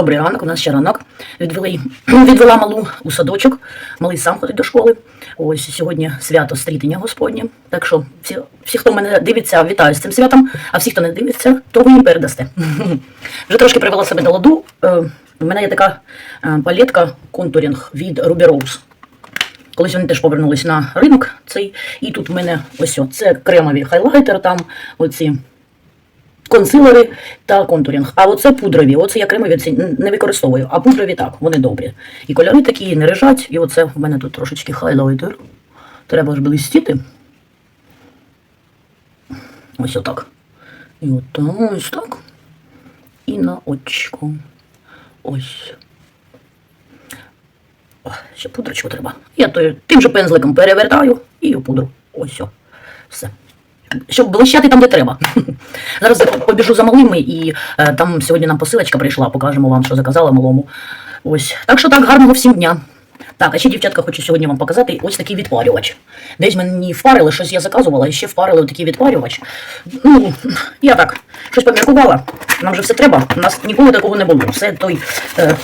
Добрий ранок, у нас ще ранок. Відвели, відвела малу у садочок. Малий сам ходить до школи. Ось сьогодні свято стрітення Господнє. Так що всі, всі, хто мене дивиться, вітаю з цим святом, а всі, хто не дивиться, то ви їм передасте. Вже трошки привела себе до ладу. Е, У мене є така е, палетка контурінг від Ruby Rose. Колись вони теж повернулись на ринок цей. І тут в мене ось о, це кремові хайлайтери, там оці консилери та контурінг. А оце пудрові. Оце я кремові не використовую, а пудрові так, вони добрі. І кольори такі не режать. І оце в мене тут трошечки хайлайтер. Треба ж блистіти. Ось отак. І от ось так. І на очко. Ось. О, ще пудрочку треба. Я тим же пензликом перевертаю і пудру. Ось. Все. Щоб блищати там, де треба. Зараз побіжу за малими, і е, там сьогодні нам посилочка прийшла, покажемо вам, що заказала малому. Ось. Так що так, гарного всім дня. Так, а ще, дівчатка, хочу сьогодні вам показати ось такий відпарювач. Десь мені впарили, щось я заказувала, і ще впарили такий відпарювач. Ну, я так, щось поміркувала. Нам же все треба. У нас ніколи такого не було. Все той е,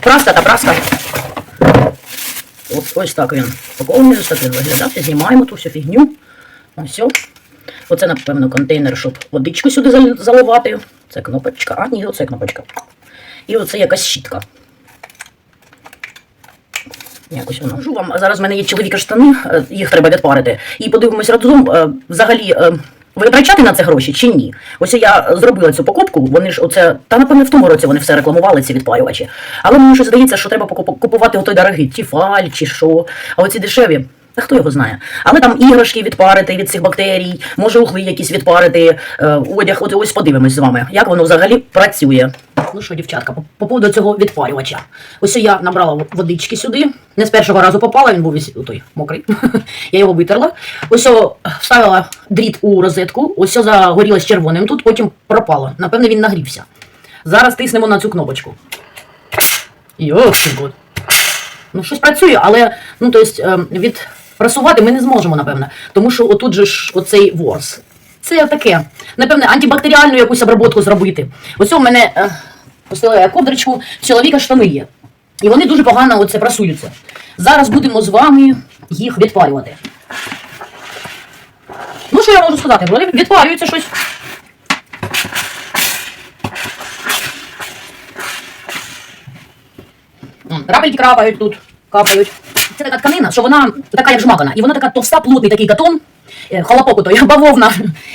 праска та праска. От, ось так він ось так виглядати. Знімаємо ту всю фігню. Ось. Оце, напевно, контейнер, щоб водичку сюди заливати. Це кнопочка. А, ні, оце кнопочка. І оце якась щітка. Якось воно. Кажу вам, зараз в мене є чоловіка штани, е, їх треба відпарити. І подивимось разом, е, взагалі, е, витрачати на це гроші чи ні? Ось я зробила цю покупку, вони ж оце, та напевно в тому році вони все рекламували, ці відпарювачі. Але мені щось здається, що треба купувати отой дорогий, тіфаль чи що. А оці дешеві. Та хто його знає? Але там іграшки відпарити від цих бактерій, може угли якісь відпарити, е, одяг. От ось подивимось з вами, як воно взагалі працює. Ну що, дівчатка, по, по поводу цього відпарювача. Ось я набрала водички сюди. Не з першого разу попала, він був весь той мокрий. я його витерла. Ось о, вставила дріт у розетку, ось о, загорілось червоним тут, потім пропало. Напевне, він нагрівся. Зараз тиснемо на цю кнопочку. Год. Ну, щось працює, але ну, то есть, відпрасувати ми не зможемо, напевне. Тому що отут же ж оцей ворс. Це таке. Напевне, антибактеріальну якусь обробку зробити. Ось у мене е, я ковдричку, чоловіка штани є. І вони дуже погано оце прасуються. Зараз будемо з вами їх відпарювати. Ну, що я можу сказати? Вони відпарюються щось. М, Крапельки крапають тут, капають. Це така тканина, що вона така як жмакана. І вона така товста, плотний такий катон, е, той, бавовна.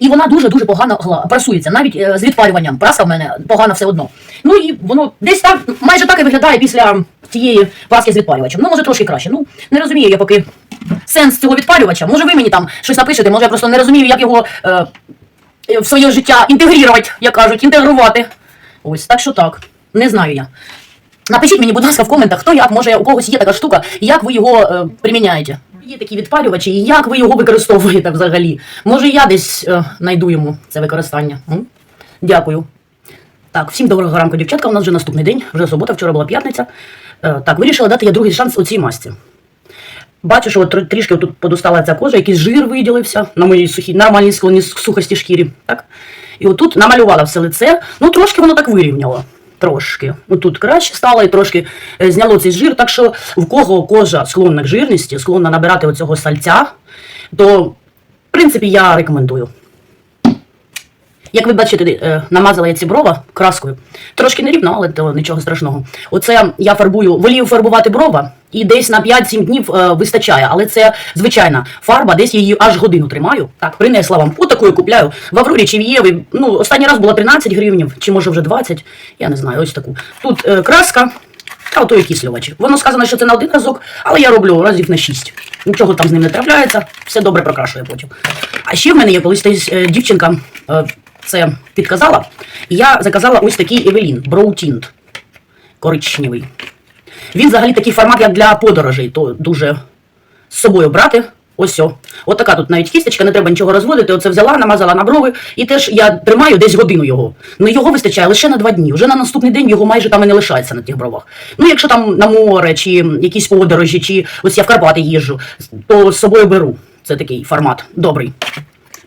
І вона дуже-дуже погано прасується. Навіть е, з відпарюванням. Праска в мене погано все одно. Ну і воно десь так, майже так і виглядає після цієї праски з відпарювачем. Ну, може трошки краще. Ну, не розумію я поки сенс цього відпарювача. Може ви мені там щось напишете, може я просто не розумію, як його е, в своє життя інтегрувати, як кажуть, інтегрувати. Ось, так що так. Не знаю я. Напишіть мені, будь ласка, в коментах, хто як, може у когось є така штука, і як ви його е, приміняєте. Є такі відпалювачі, і як ви його використовуєте взагалі. Може я десь е, знайду йому це використання. М? Дякую. Так, всім доброго ранку, дівчатка. У нас вже наступний день, вже субота, вчора була п'ятниця. Е, так, вирішила дати я другий шанс у цій масці. Бачу, що от трішки тут подустала ця кожа, якийсь жир виділився на моїй сухій, нормальній склоні сухості шкірі. Так? І отут намалювала все лице, ну трошки воно так вирівняло. Трошки. Тут краще стало і трошки е, зняло цей жир. Так що в кого кожа склонна к жирності, склонна набирати оцього сальця, то в принципі я рекомендую. Як ви бачите, е, намазала я ці брова краскою. Трошки нерівно, але то нічого страшного. Оце я фарбую, волію фарбувати брова, і десь на 5-7 днів е, вистачає. Але це звичайна фарба, десь я її аж годину тримаю. Так, принесла вам. Отакою купляю. В Аврорі чи в Єві. Ну, останній раз була 13 гривнів, чи може вже 20. Я не знаю, ось таку. Тут е, краска. Та ото і кислювач. Воно сказано, що це на один разок, але я роблю разів на шість. Нічого там з ним не трапляється, все добре прокрашує потім. А ще в мене є колись десь е, дівчинка е, це підказала. Я заказала ось такий Евелін Броутінт коричневий. Він взагалі такий формат, як для подорожей, то дуже з собою брати. Ось о. От така тут навіть кісточка, не треба нічого розводити. Оце взяла, намазала на брови, і теж я тримаю десь годину його. Ну його вистачає лише на два дні. Вже на наступний день його майже там і не лишається на тих бровах. Ну, якщо там на море, чи якісь подорожі, чи ось я в Карпати їжджу, то з собою беру. Це такий формат добрий.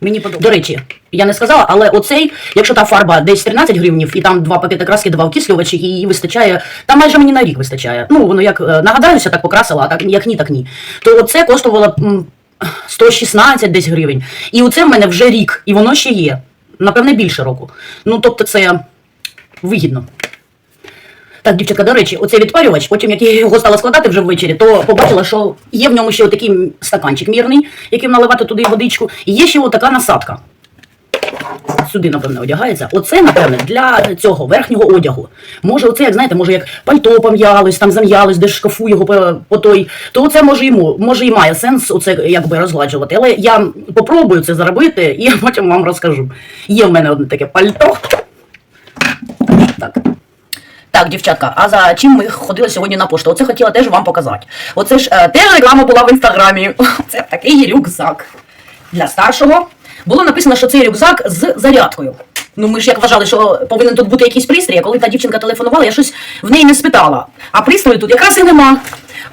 Мені подобається. До речі, я не сказала, але оцей, якщо та фарба десь 13 гривнів, і там два пакети краски, два окислювачі, і її вистачає, там майже мені на рік вистачає. Ну, воно як е, нагадаюся, так покрасила, а так як ні, так ні. То оце коштувало м, 116 десь гривень. І оце в мене вже рік, і воно ще є. Напевне, більше року. Ну, тобто, це вигідно. Так, дівчатка, до речі, оцей відпарювач, потім як я його стала складати вже ввечері, то побачила, що є в ньому ще отакий стаканчик мірний, яким наливати туди водичку, і є ще отака насадка. Сюди, напевне, одягається. Оце, напевне, для цього верхнього одягу. Може, оце, як знаєте, може, як пальто пом'ялось, там зам'ялось, де шкафу його по, по той, то це може йому, може і має сенс оце якби розгладжувати. Але я попробую це зробити і потім вам розкажу. Є в мене одне таке пальто. Так. Дівчатка, а за чим ми ходили сьогодні на пошту? Оце хотіла теж вам показати. Оце ж е, теж реклама була в інстаграмі. Це такий рюкзак для старшого. Було написано, що цей рюкзак з зарядкою. Ну, ми ж як вважали, що повинен тут бути якийсь пристрій, а коли та дівчинка телефонувала, я щось в неї не спитала. А пристрою тут якраз і нема.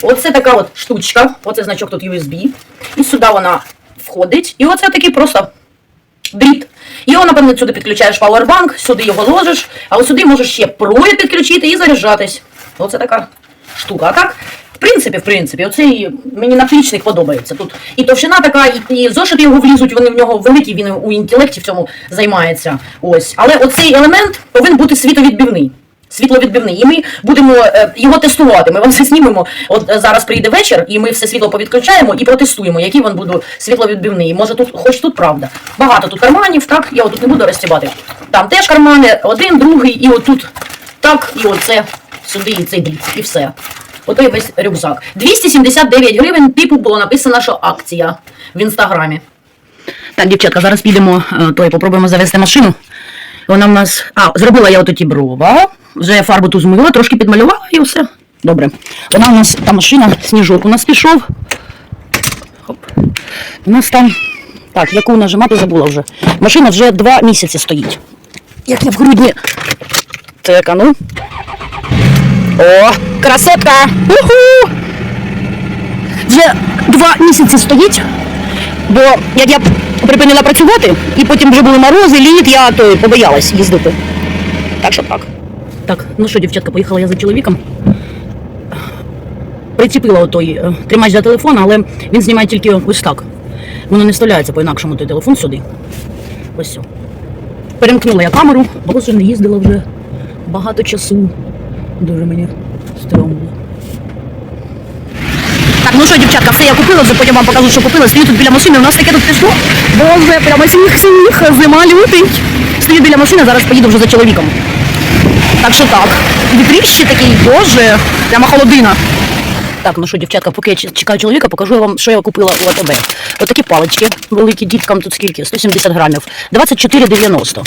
Оце така от штучка, оце значок тут USB. І сюди вона входить. І оце такий просто дріт. Його, напевно, сюди підключаєш пауербанк, сюди його ложиш, а ось сюди можеш ще провід підключити і заряджатись. Оце така штука. А так, в принципі, в принципі, оцей мені наплічник подобається. Тут і товщина така, і, і зошити його влізуть, вони в нього великі, він у інтелекті в цьому займається. Ось. Але оцей елемент повинен бути світовідбивний. Світловідбивний, і ми будемо е, його тестувати. Ми вам все знімемо. От е, зараз прийде вечір, і ми все світло повідключаємо і протестуємо, який він буде світловідбивний. Може тут, хоч тут правда. Багато тут карманів, так, я отут не буду розтібати. Там теж кармани, один, другий, і отут так, і оце сюди, і цей дріт, і все. Отой весь рюкзак. 279 гривень, типу було написано, що акція в інстаграмі. Так, дівчатка, зараз підемо, е, той попробуємо завести машину. Вона в нас. А, зробила я ототі брова, вже фарбу ту змила, трошки підмалювала і все. Добре. Вона у нас та машина, сніжок у нас пішов. Хоп. У нас там. Так, яку нажимати забула вже. Машина вже два місяці стоїть. Як я в грудні. Так, а ну. О, красота! Уху! Вже два місяці стоїть. Бо як я припинила працювати, і потім вже були морози, лід, я то побоялась їздити. Так що так. Так, ну що, дівчатка, поїхала я за чоловіком. Прицепила отой е, тримач для телефона, але він знімає тільки ось так. Воно не вставляється по-інакшому той телефон сюди. Ось все. Перемкнула я камеру, бо не їздила вже багато часу. Дуже мені стрьомно. Так, ну що, дівчатка, все я купила, вже потім вам покажу, що купила. Стою тут біля машини, у нас таке тут пішло. Боже, прямо сніг, сніг, зима лютить. Стою біля машини, зараз поїду вже за чоловіком. Так що так. Вітріще такий, боже, прямо холодина. Так, ну що, дівчатка, поки я чекаю чоловіка, покажу вам, що я купила у АТБ. Отакі палички, великі діткам тут скільки? 170 грамів. 24,90.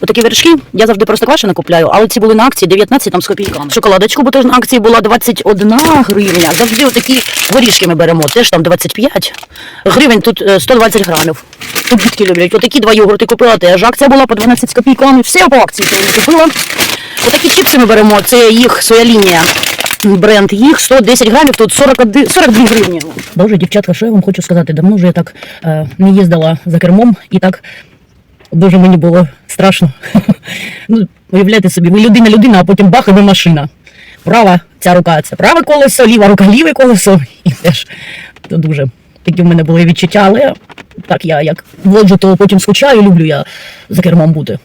Отакі вершки, я завжди просто квашене купляю, але ці були на акції 19 там з копійками. Шоколадочку, бо теж на акції була 21 гривня. Завжди отакі горішки ми беремо, теж там 25 гривень, тут е, 120 грамів. Тут люблять. Отакі два йогурти купила теж. Акція була по 12 з копійками. Все по акції купила. Отакі чіпси ми беремо, це їх своя лінія. Бренд їх 110 грамів, тут 41, 42 гривні. Боже, дівчатка, що я вам хочу сказати? Давно вже я так е, не їздила за кермом і так дуже мені було страшно. ну, уявляєте собі, ви людина людина, а потім бах, і ви машина. Права ця рука це праве колесо, ліва рука ліве колесо. І теж то дуже такі в мене були відчуття, але так я як воджу, то потім скучаю, люблю я за кермом бути.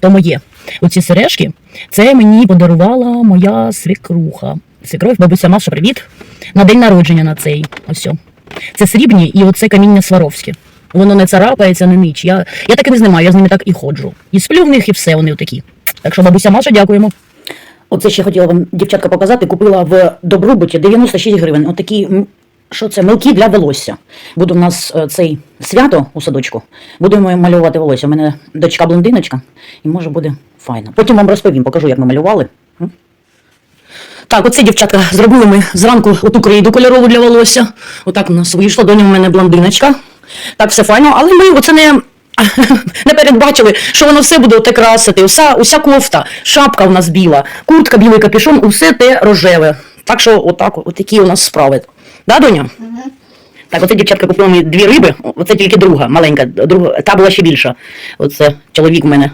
То моє. Оці сережки, це мені подарувала моя свекруха. Свекров, бабуся Маша, привіт. На день народження на цей. Ось. Це срібні і оце каміння Сваровське. Воно не царапається, не нич. Я, я не знімаю, я з ними так і ходжу. І сплю в них, і все, вони такі. Так що, бабуся Маша, дякуємо. Оце ще хотіла вам, дівчатка, показати. Купила в Добробуті 96 гривень. Отакі, що це, милки для волосся. Буде у нас е, цей свято у садочку. Будемо малювати волосся. У мене дочка блондиночка, і може буде файно. Потім вам розповім, покажу, як ми малювали. М? Так, оце, дівчатка, зробили ми зранку оту крейду кольорову для волосся. Отак у нас вийшло, доня в мене блондиночка. Так, все файно, але ми оце не, не передбачили, що воно все буде оте красити. Уся, уся кофта, шапка в нас біла, куртка, білий капюшон, усе те рожеве. Так що отак, отакі у нас справи. Да, доня? Так, оце дівчатка купила мені дві риби, оце тільки друга, маленька, друга, та була ще більша. Оце чоловік у мене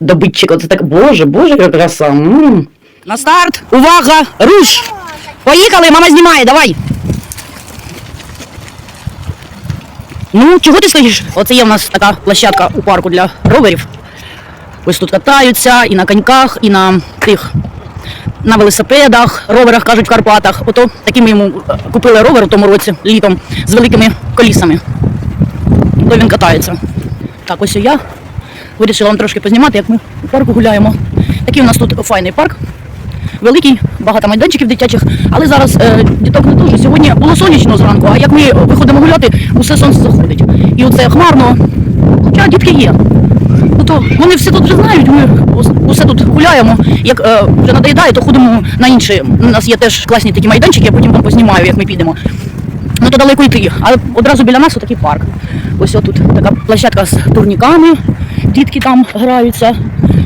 добитчик, оце так, боже, боже, яка краса. м На старт, увага, руш! Поїхали, мама знімає, давай! Ну, чого ти стоїш? Оце є в нас така площадка у парку для роверів. Ось тут катаються і на коньках, і на тих на велосипедах, роверах кажуть в Карпатах. Ото такі ми йому е, купили ровер у тому році літом з великими колісами. То він катається. Так, ось і я вирішила вам трошки познімати, як ми у парку гуляємо. Такий у нас тут файний парк. Великий, багато майданчиків дитячих, але зараз е, діток не дуже. Сьогодні було сонячно зранку, а як ми виходимо гуляти, усе сонце заходить. І оце хмарно. Хоча дітки є. Ну вони все тут вже знають, ми усе тут гуляємо. Як е, вже надоїдає, то ходимо на інші. У нас є теж класні такі майданчики, я потім вам познімаю, як ми підемо. Ну то далеко йти. Але одразу біля нас отакий парк. Ось тут така площадка з турніками, дітки там граються.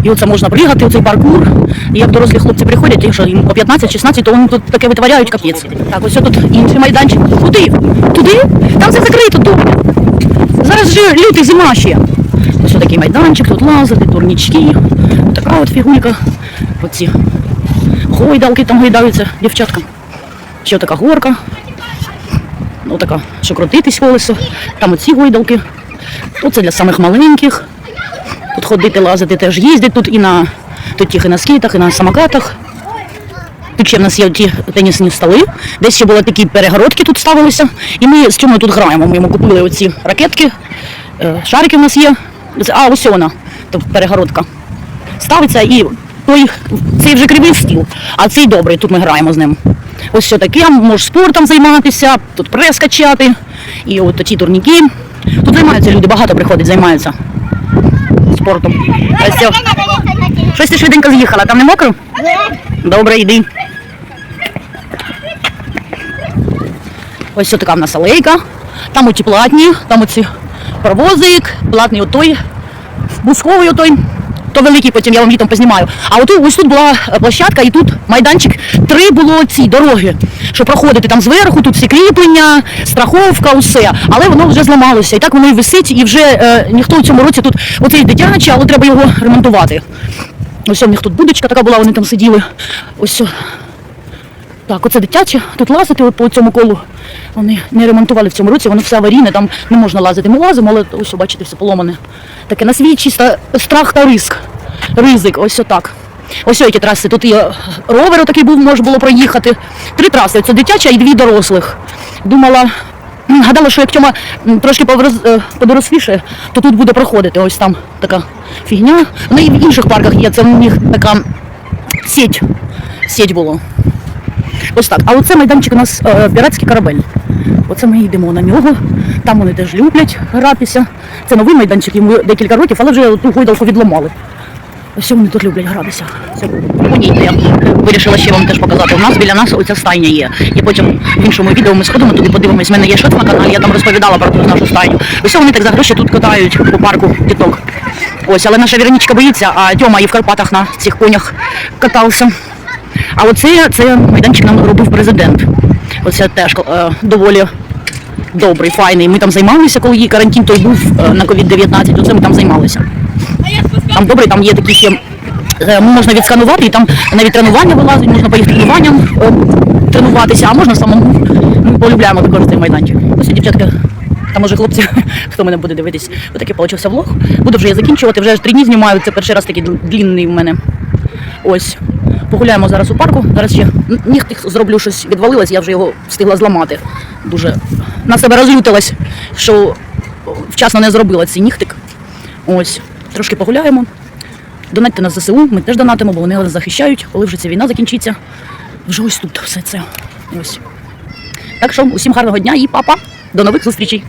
І оце можна пригати, оцей паркур. І як дорослі хлопці приходять, якщо їм по 15-16, то вони тут таке витворяють капець. Так, ось тут інший майданчик. Куди? Туди? Там все закрито добре. Зараз же лютий зима ще. Ось такий майданчик, тут лазити, турнічки. Така от фігулька. Оці гойдалки там гойдаються дівчатка. Ще така горка. Ну така, що крутитись колесо. Там оці гойдалки. Тут це для самих маленьких. Ходити, лазити теж їздять тут і на їх і на скейтах, і на самокатах. Тут ще в нас є ті тенісні столи. Десь ще були такі перегородки тут ставилися. І ми з чому тут граємо? Ми йому купили оці ракетки, е, шарики в нас є. А, ось вона, то перегородка. Ставиться і той, цей вже кривий стіл, а цей добрий, тут ми граємо з ним. Ось що таке, можеш спортом займатися, тут прес качати, і от ті турніки. Тут займаються люди, багато приходять, займаються спортом. Ось. Щось ти швиденько з'їхала, там не мокро? Добре, йди. Ось така в нас алейка. Там оті платні, там оці провозик, платний отой, бусковий отой. То великий, потім я вам літом познімаю. А от ось тут була е, площадка, і тут майданчик. Три було ці дороги, що проходити там зверху, тут всі кріплення, страховка, усе. Але воно вже зламалося. І так воно і висить, і вже е, ніхто у цьому році тут оцей дитячий, але треба його ремонтувати. Ось у них тут будочка така була, вони там сиділи. Ось. Так, оце дитяче, тут лазити по цьому колу. Вони не ремонтували в цьому році, воно все аварійне, там не можна лазити. Ми лазимо, але ось, бачите, все поломане. Таке на свій чисто страх та риск. Ризик, ось отак. Ось які траси. Тут є ровер такий був, можна було проїхати. Три траси, це дитяча і дві дорослих. Думала, гадала, що як Тьома трошки е, подоросліше, то тут буде проходити. Ось там така фігня. Ну і в інших парках є, це у них така сеть. Сеть було. Ось так. А оце майданчик у нас е, піратський корабель. Оце ми йдемо на нього. Там вони теж люблять гратися. Це новий майданчик, йому декілька років, але вже ту гойдалку відламали. Ось вони тут люблять гратися. Ходіть, я вирішила ще вам теж показати. У нас біля нас оця стайня є. І потім в іншому відео ми сходимо туди, подивимось. У мене є шот на каналі, я там розповідала про ту нашу стайню. Ось вони так за гроші тут катають по парку діток. Ось, але наша Віронічка боїться, а Тьома і в Карпатах на цих конях катався. А оце це майданчик нам робив президент. Оце теж е, доволі добрий, файний. Ми там займалися, коли її карантин той був е, на COVID-19, оце ми там займалися. Там добре, там є такі ще, е, можна відсканувати, і там навіть тренування вилазить, можна по їх тренуванням е, тренуватися, а можна самому. Ми полюбляємо також цей майданчик. Ось дівчатка. Там може хлопці, хто мене буде дивитись, отакий получився влог. Буду вже я закінчувати, вже три дні знімаю, це перший раз такий длінний в мене. Ось. Погуляємо зараз у парку. Зараз ще н- зроблю щось відвалилось, я вже його встигла зламати. Дуже на себе розлютилась, що вчасно не зробила цей нігтик. Ось. Трошки погуляємо. Донатьте на ЗСУ, ми теж донатимо, бо вони нас захищають, коли вже ця війна закінчиться. Вже ось тут все це. Ось. Так що усім гарного дня і папа. До нових зустрічей.